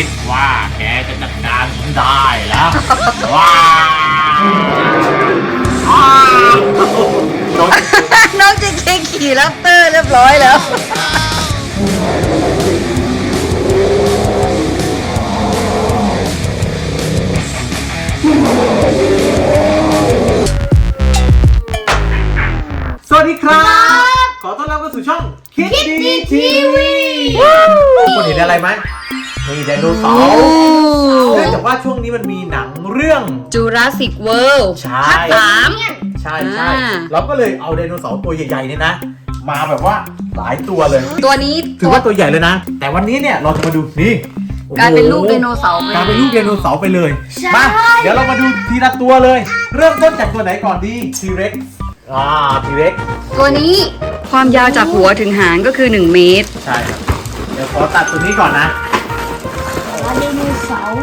คิดว่าแกจะจัดการฉันได้แล้วว้าวอ้าวโดนน้องเจเคขี่แรปเตอร์เรียบร้อยแล้วสวัสดีครับ ขอต้อนรับเข้าสู่ช่องคิดดีทีวีคนเห็นอะไรไหม นี่ไดโนเสาร์เนื่องจากว่าช่วงนี้มันมีหนังเรื่อง จูราสสิกเวิลด์ใช่ ภาคสาม ใช่ใช่อ่า เราก็เลยเอาไดโนเสาร์ตัวใหญ่ๆเนี่ยนะ มาแบบว่าหลายตัวเลย ตัวนี้ถือว่าตัวใหญ่เลยนะ แต่วันนี้เนี่ยเราจะมาดูนี่โอ้โหกลายเป็นลูกไดโนเสาร์กลายเป็นลูกไดโนเสาร์ไปเลย มา เดี๋ยวเรามาดูทีละตัวเลย เริ่มต้นจากตัวไหนก่อนดีทีเร็กอ่าทีเร็กตัวนี้ความยาวจากหัวถึงหางก็คือ 1 เมตร ใช่ครับ เดี๋ยวขอตัดตัวนี้ก่อนนะ ไดโนเสาร์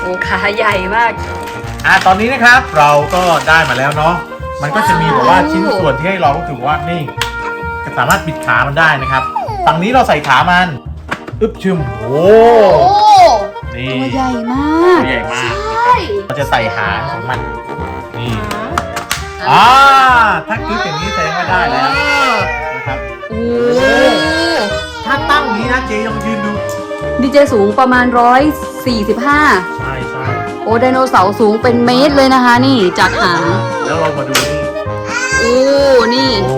โอ้ขาใหญ่มาก อ่าตอนนี้นะครับเราก็ได้มาแล้วเนาะมันก็จะมีแบบว่าชิ้นส่วนที่ให้เราก็ถือว่านี่สามารถปิดขามันได้นะครับฝั่งนี้เราใส่ขามันอึบชึมโอ้โอ้นี่ตัวใหญ่มาตักวใหญ่มากใช่เราจะใส่หางของมันนี่อ่าถ้ากึ๊บอย่างนี้แสดงว่าได้แล้วนะครับโอ้ถ้าตั้งอย่างนี้นะเจลองยืนดู ดีเจสูงประมาณ 145 ใช่ใช่โอ้ไดโนเสาร์สูงเป็นเมตรเลยนะคะ นี่จากหางแล้วเรามาดูนี่โอ้นี่ โอ้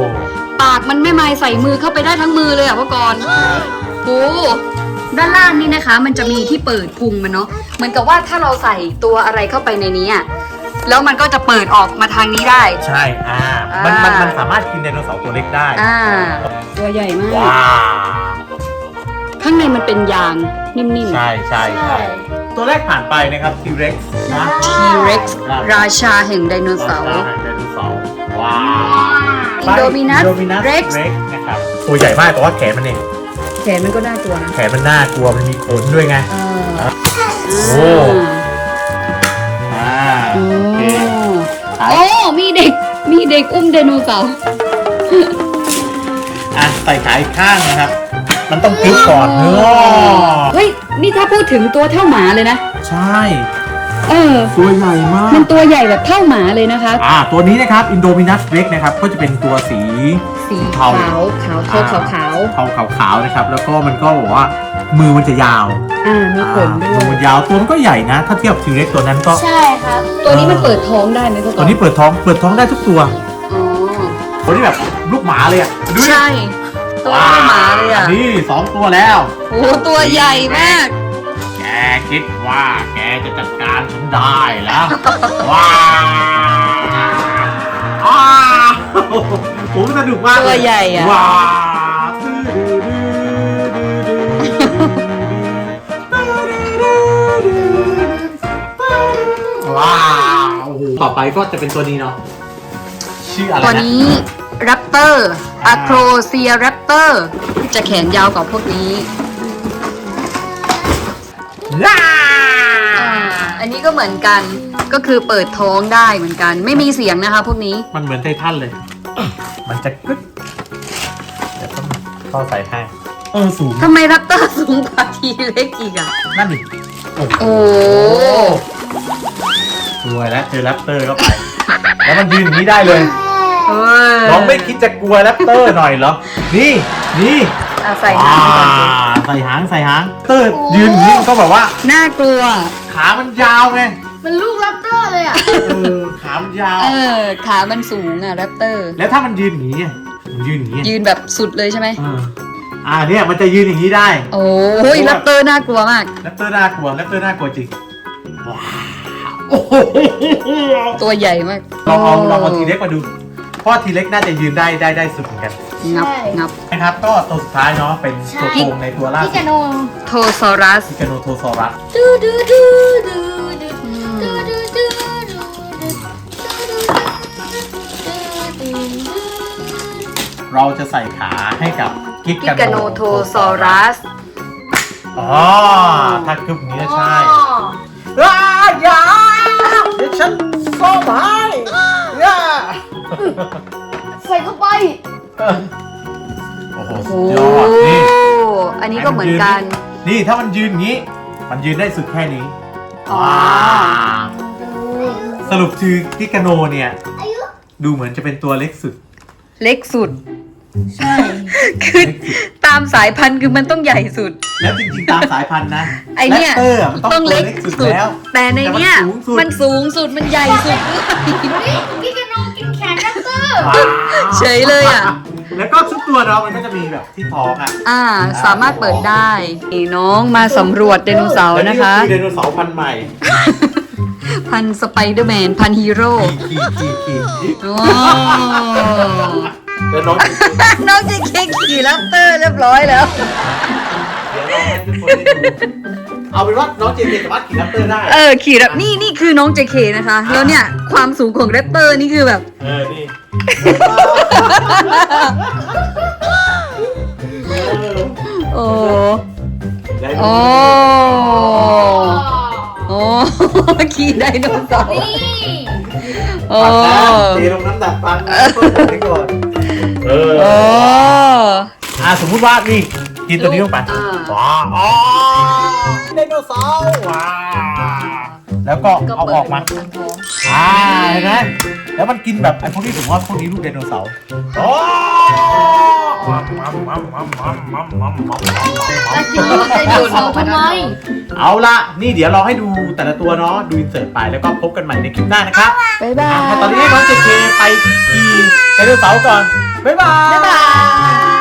ปากมันไม่ไม้ใส่มือเข้าไปได้ทั้งมือเลยอะพ่อกรณ์โอ้ด้านล่างนี่นะคะ มันจะมีที่เปิดพุงมันเนาะเหมือนกับว่าถ้าเราใส่ตัวอะไรเข้าไปในนี้อะแล้วมันก็จะเปิดออกมาทางนี้ได้ ใช่อ่ามันมันมันสามารถกินไดโนเสาร์ตัวเล็กได้ อ่า ตัวใหญ่มาก ว้าว ข้างในมันเป็นยางนิ่มใช่ใช่ใช่ตัวแรกผ่านไปนะครับ T-Rex นะๆ T-Rex ราชาแห่งไดโนเสาร์ไดโนเสาร์ว้าว Indominus Indominus Rex Rex นะครับตัวใหญ่มากแต่ว่าแขนมันเองแขนมันก็น่ากลัวนะแขนมันน่ากลัวมันมีขนด้วยไงเออโอ้อ่าโอ้โอเคโอ้มีเด็กมีเด็กอุ้มไดโนเสาร์อะใส่ขาอีกข้างนะครับ มันต้องกึ๊บก่อนเนาะเฮ้ย นี่ถ้าพูดถึงตัวเท่าหมาเลยนะ ใช่ เออ ตัวใหญ่มากมันตัวใหญ่แบบเท่าหมาเลยนะคะ อ่าตัวนี้นะครับ Indominus Rex นะครับก็จะเป็นตัวสีสีเทาขาวขาวโทนขาวขาวเทาขาวๆนะครับ แล้วก็มันก็บอกว่ามือมันจะยาวๆอ่ามีขนด้อ่ามือวยมันยาวตัวมันก็ใหญ่นะ ถ้าเทียบกับทีเล็กตัวนั้นก็ใช่ครับตัวนี้มันเปิดท้องได้ไหมพ่อตัวนี้เปิดท้องเปิดท้องได้ทุกตัวอ๋อตัวนี้แบบลูกหมาเลยอะดูดิใช่ ตัวเท่าหมาเลยอะนี่สองตัวแล้ว โอ้ตัวใหญ่มาก แกคิดว่าแกจะจัดการฉันได้แล้ว ว้าวอ้าวผมสนุกมากเลยตัวใหญ่อะ ว้าวว้าวโอ้โหต่อไปก็จะเป็นตัวนี้เนาะชื่ออะไรตัวนะ นี้ แรปเตอร์อะโครเซียแรปเตอร์จะแขนยาวกว่าพวกนี้ว้าอ่าอันนี้ก็เหมือนกันก็คือเปิดท้องได้เหมือนกัน ไม่มีเสียงนะคะพวกนี้มันเหมือนไททันเลย มันจะกึ๊ดเดี๋ยวต้องเข้าใส่ให้เออสูงทำไมแรปเตอร์สูงกว่าทีเล็กอีกอะ นั่นดิโอ้โหโอ้สวยแล้วเจอแรปเตอร์เข้าไป แล้วมันยืนอย่างนี้ได้เลยเออ น้องไม่คิดจะกลัวแรปเตอร์หน่อยเหรอ นี่ นี่อะใส่หางก่อนสิอ่าใส่หางใส่หาง เตอร์ยืนอย่างนี้มันก็แบบว่า น่ากลัว ขามันยาวไงมันลูกแรปเตอร์เลยอะ เออขามันยาว เออ ขามันสูงอะแรปเตอร์ แล้วถ้ามันยืนอย่างนี้อะมันยืนอย่างนี้อะยืนแบบสุดเลยใช่ไหม เอออ่าเนี่ยมันจะยืนอย่างนี้ได้ โอ้ยแรปเตอร์น่ากลัวมาก แรปเตอร์น่ากลัวแรปเตอร์น่ากลัวจริงว้าวโอ้โหตัวใหญ่มากลองเอาลองเอาทีเล็กมาดูเพ ราะว่าทีเล็กน่าจะยืนได้ได้ได้สุดเหมือนกันงับใช่ งับนะครับ ก็ตัวสุดท้ายเนาะเป็นตัวโกงในตัวล่าพี่สุกาดโนโทซอรัส พิกาโนโทซอรัสดูดูดูดูดูดูดูดูดูเราจะใส่ขาให้กับกิกพิกาโนโทซอรัส อ๋อถ้ากึบอย่างนี้ใช่ว้าอย่าเดี๋ยวฉันซ่อมให้อย่า ใส่เข้าไป โอ้โหสุโอ้ดยอดนี่อันนี้ก็เหมือนกัน นี่ถ้ามันยืนอย่างนี้ มันยืนได้สุดแค่นี้อ๋อว้าวสรุปคือกิกาโนเนี่ย ดูเหมือนจะเป็นตัวเล็กสุด เล็กสุด ใช่ คือตามสายพันธุ์คือมันต้องใหญ่สุด แล้วจริงๆตามสายพันธุ์นะ ไอเนี่ยแรปเตอร์อะมันต้องตัวเล็กสุดแล้ว แต่ในเนี้ยแต่มัมันนสูสูงงสุสุดดมันใหญ่สุด เตอร์ว้าวเฉยเลยอะ แล้วก็ทุกตัวเรามันก็จะมีแบบที่ท้องอะ อ่า สามารถเปิดได้นี่น้องมาสำรวจไดโนเสาร์และนะคะอไดโนเสาร์พันธุ์ใหม่พันธุ์สไปเดอร์แมน พันธุ์ฮีโร่ขี่ขี่ขี่ขี่โอ้แล้วน้องน้องจะเคขี่แรปเตอร์เรียบร้อยแล้ว เดี๋ยวเราให้ทุกคนได้ดู เอาเป็นว่าน้องเจเจสามารถขี่แรปเตอร์ได้ เออขี่แบบนี่นี่คือน้องเจเคนะคะ แล้วเนี่ยความสูงของแรปเตอร์นี่คือแบบ เออ นี่โอ้ได้โอ้โอ้ขี่ไดโนเสาร์นี่โอ้ปัดนะเทลงน้ำดัดฟันนะก็บอกไว้ก่อนเออโอ้ อ่าสมมุติว่านี่ กินตัวนี้ลงไปอ่า ว้าวอ๋อไดโนเสาร์ว้าวแล้วก็เอาออกมาอ่าเห็นไหมแล้วมันกินแบบไอ้พวกนี้ผมว่าพวกนี้ลูกไดโนเสาร์โอ้มัมมัมมัมมัมมัมมัมมัมมัมจะกินไดโนเสาร์ทำไม เอาละนี่เดี๋ยวเราให้ดูแต่ละตัวเนาะ ดูอินเสิร์ตไปแล้วก็พบกันใหม่ในคลิปหน้านะครับบ๊ายบาอะย ตอนนี้ให้น้องเจเคไปขี่ไดโนเสาร์ก่อน บ๊ายบาย บ๊ายบาย